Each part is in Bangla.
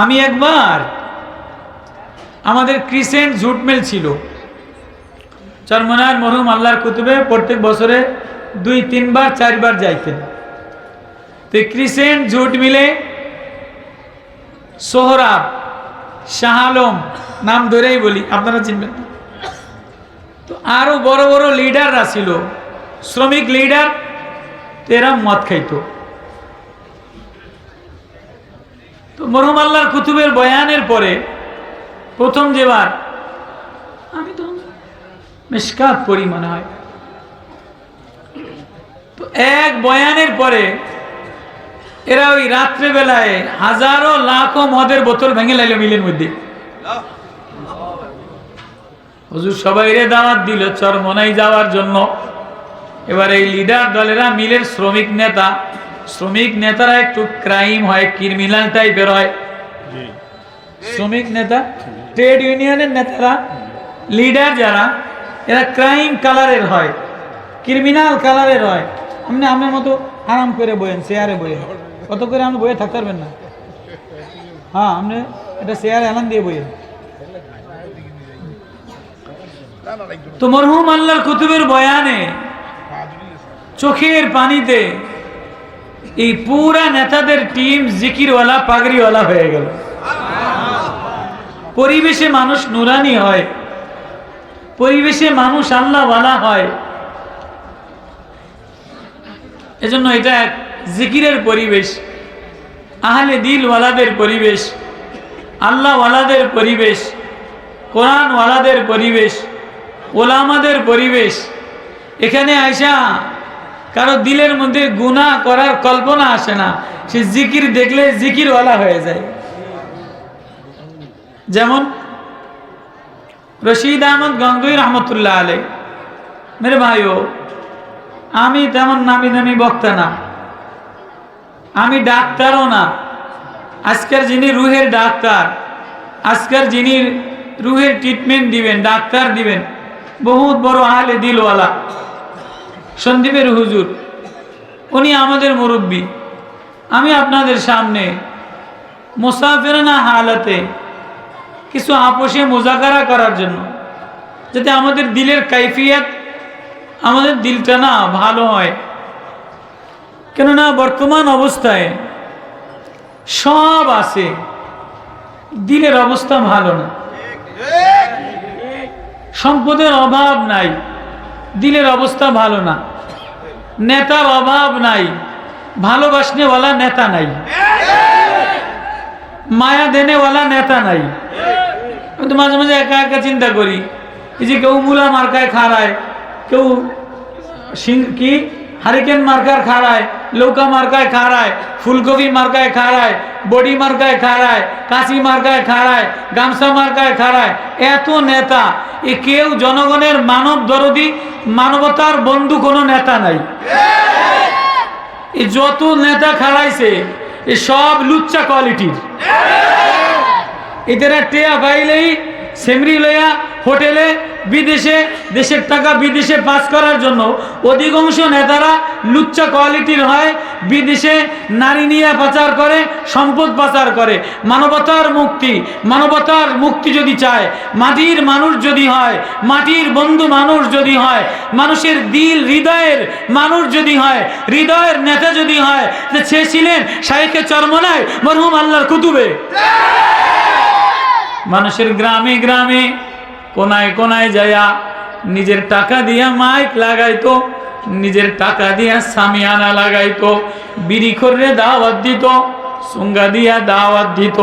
আমি একবার আমাদের ক্রিসেন্ট জুট মিল ছিল। চরমনার মরহুম আল্লাহর কুতুবে প্রত্যেক বছরে দুই, তিনবার, চারবার যাইতেন। তো ক্রিসেন্ট জুট মিলে সোহরাব, শাহ আলম নাম ধরেই বলি, আপনারা চিনবেন তো আরও বড় বড় লিডাররা ছিল। শ্রমিক লিডার তো এরা মদ খাইতো তো মরহুম আল্লাহর কুতুবের বয়ানের পরে প্রথম যেবার আমি তো মিসকাত পড়ি মনে হয়। তো এক বয়ানের পরে এরা ওই রাত্রেবেলায় হাজারো লাখো মদের বোতল ভেঙে লাইল মিলের মধ্যে। হজুর সবাই রে দাওয়াত দিল, চরমনাই যাওয়ার জন্য। এবার এই লিডার দলেরা মিলের শ্রমিক নেতা শ্রমিক নেতারা একটু ক্রাইম হয় ক্রিমিনাল টাইপের হয়। শ্রমিক নেতা ট্রেড ইউনিয়নের নেতারা লিডার যারা এরা ক্রাইম কালারের হয় ক্রিমিনাল কালারের হয়। আপনি আপনার মতো আরাম করে বইয়েন চেয়ারে বইয়েন। কত করে আপনি বইয়ে থাকতে পারবেন না? হ্যাঁ আপনি এটা চেয়ারে এলান দিয়ে বইয়েন। তো মরহুম আল্লাহর কুতুবের বয়ানে চোখের পানিতে এই পুরা নেতাদের টিম জিকিরওয়ালা, পাগড়িওয়ালা হয়ে গেল। পরিবেশে মানুষ নুরানি হয়, পরিবেশে মানুষ আল্লাহওয়ালা হয়। এজন্য এটা এক জিকিরের পরিবেশ, আহলে দিলওয়ালাদের পরিবেশ, আল্লাহওয়ালাদের পরিবেশ, কোরআনওয়ালাদের পরিবেশ, ওলামাদের পরিবেশ। এখানে আইসা কারও দিলের মধ্যে গুনাহ করার কল্পনা আসে না। সে জিকির দেখলে জিকিরওয়ালা হয়ে যায়। যেমন রশিদ আহমদ গঙ্গুই রহমতুল্লাহ আলে মেরে ভাইও, আমি তেমন নামি দামি বক্তা না। আমি ডাক্তারও না। আজকের যিনি রুহের ডাক্তার, আজকের যিনি রুহের ট্রিটমেন্ট দিবেন, ডাক্তার দিবেন, বহুত বড় আহলে দিলওয়ালা। সন্দীপের হুজুর, উনি আমাদের মুরব্বী। আমি আপনাদের সামনে মুসাফিরানা হালাতে কিছু আপোষে মোজাকারা করার জন্য, যাতে আমাদের দিলের কাইফিয়াত আমাদের দিলটা না ভালো হয়। কেননা বর্তমান অবস্থায় সব আছে, দিলের অবস্থা ভালো না। সম্পদের অভাব নাই। দিলের অবস্থা ভালো না। নেতার অভাব নাই। ভালোবাসনেওয়ালা নেতা নাই। মায়া দেনেওয়ালা নেতা নাই। আমি তো মাঝে মাঝে একা একা চিন্তা করি। এই যে কেউ মূলা মার্কায় খাড়ায়, কেউ সিং- কি? হারিকেন মার্কার খাড়ায়, লৌকা মার্কায় খাড়ায়, ফুলকপি মার্কায় খাড়ায়, বডি মার্কায় খাড়ায় কাশি মার্কায় খাড়ায়, গামছা মার্কায় খাড়ায়, এত নেতা এ কেউ জনগণের মানব দরদি, মানবতার বন্ধু কোনো নেতা নাই। এই যত নেতা খাড়াইছে, এ সব লুচ্চা কোয়ালিটির। এদের টেয়া পাইলেই সেমরি লইয়া হোটেলে, বিদেশে, দেশের টাকা বিদেশে পাস করার জন্য অধিকাংশ নেতারা লুচ্চা কোয়ালিটির হয়, বিদেশে নারী নিয়ে পাচার করে, সম্পদ পাচার করে। মানবতার মুক্তি মানবতার মুক্তি যদি চায়, মাটির মানুষ যদি হয়, মাটির বন্ধু মানুষ যদি হয়, মানুষের দিল হৃদয়ের মানুষ যদি হয়, হৃদয়ের নেতা যদি হয় সে ছিলেন শাহেখে চরমনায় মরহুম আল্লাহর কুতুবে। মানুষের গ্রামে গ্রামে কোনায় কোনায় যায়া নিজের টাকা দিয়া মাইক লাগাইতো, নিজের টাকা দিয়া সামিয়ানা লাগাইতো, বিড়ি করে দাওয়াত দিত, সুঙ্গা দিয়া দাওয়াত দিত,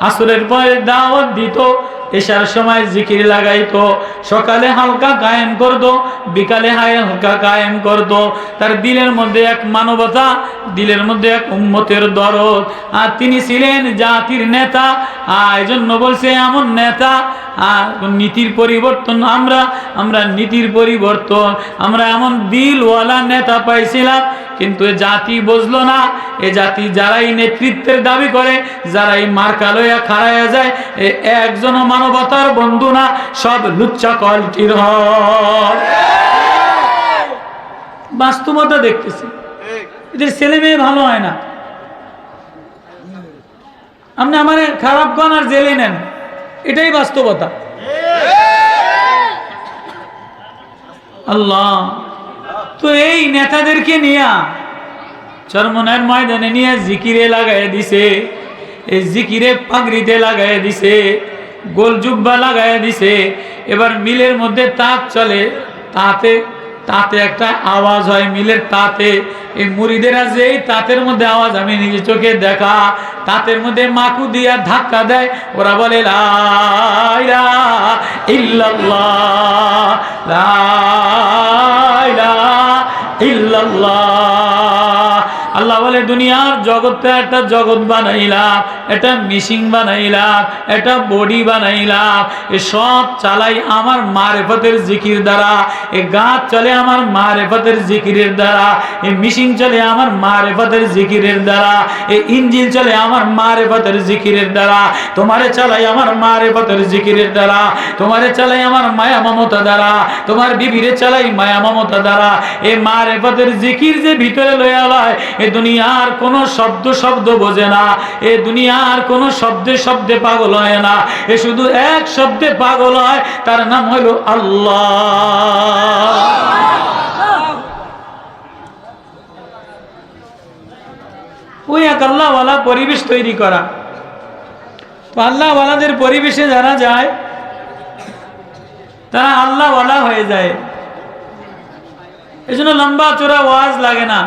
আসরের পরে দাওয়াত দিত এসার সময় জিকির লাগাইতো। সকালে হালকা কায়েম করতো, বিকালে হালকা কায়েম করতো। তার দিলের মধ্যে এক মানবতা, দিলের মধ্যে এক উম্মতের দরদ। আর তিনি ছিলেন জাতির নেতা, আর জন্য বলছে এমন নেতা, আর নীতির পরিবর্তন আমরা আমরা নীতির পরিবর্তন, আমরা এমন দিলওয়ালা নেতা পাইছিলাম কিন্তু এ জাতি বুঝলো না। এ জাতি যারাই নেতৃত্বের দাবি করে যারাই মার্কা লইয়া খাড়াইয়া যায় এ একজনও মানবতার বন্ধু না সব লুচ্চা কোয়ালিটির হয় বাস্তবতা দেখতেছি। এদের ছেলে মেয়ে ভালো হয় না। আপনি আমার খারাপ কন আর জেলে নেন। এটাই বাস্তবতা। আল্লাহ। তো এই নেতাদেরকে নিয়া চরমনের ময়দানে নিয়ে জিকিরে লাগাই দিছে, এই জিকিরে পাগড়িতে লাগাই দিছে, গোল জুব্বা লাগাই দিছে। এবার মিলের মধ্যে তাঁত চলে, তাতে তাতে একটা আওয়াজ হয় মিলের তাতে। এই মুড়িদেরা যে তাঁতের মধ্যে আওয়াজ, আমি নিজে চোখে দেখা, তাঁতের মধ্যে মাকু দিয়া ধাক্কা দেয়, ওরা বলে, লা ইল্লাল্লাহ, লা ইল্লাল্লাহ। আল্লাহ বলে, দুনিয়ার জগৎটা একটা জগৎ বানাইলাম এটা মিশিং বানাইলাম এটা বডি বানাইলাম এ সব চালাই আমার মারেফতের জিকির দ্বারা, এ গাছ চলে আমার মারেফতের জিকিরের দ্বারা, এ মিশিং চলে আমার মারেফতের জিকিরের দ্বারা, এ ইঞ্জিন চলে আমার মারেফতের জিকিরের দ্বারা, তোমারে চালাই আমার মারেফতের জিকিরের দ্বারা, তোমারে চালাই আমার মায়া মমতা দ্বারা, তোমার বিবিরে চালাই মায়া মমতা দ্বারা, এ মারেফতের জিকির যে ভিতরে লইয়া লয় এ দুনিয়ার কোনো শব্দ শব্দ বোঝে না। এ দুনিয়ার কোনো শব্দে শব্দে পাগল হয় না। এ শুধু এক শব্দে পাগল হয়, তার নাম হলো আল্লাহ। ওই এক আল্লাহওয়ালা পরিবেশ তৈরি করা। তো আল্লাহওয়ালাদের পরিবেশে যারা যায়, তারা আল্লাহওয়ালা হয়ে যায়। এই জন্য লম্বা চোরা ওয়াজ লাগে না।